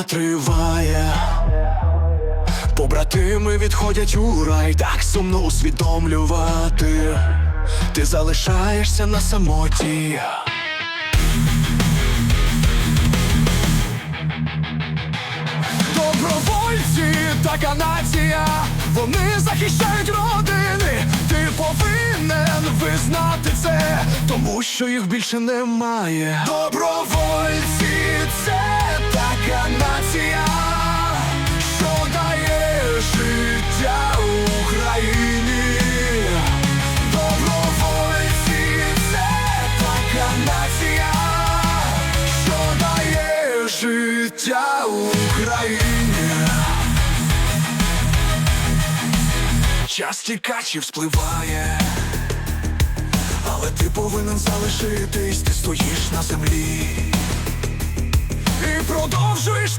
Триває, побратими відходять у рай, так сумно усвідомлювати. Ти залишаєшся на самоті. Добровольці така нація, вони захищають родини. Ти повинен визнати це, тому що їх більше немає. Добровольці, життя Україні. Час тікачі вспливає, але ти повинен залишитись, ти стоїш на землі і продовжуєш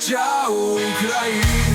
життя Україні.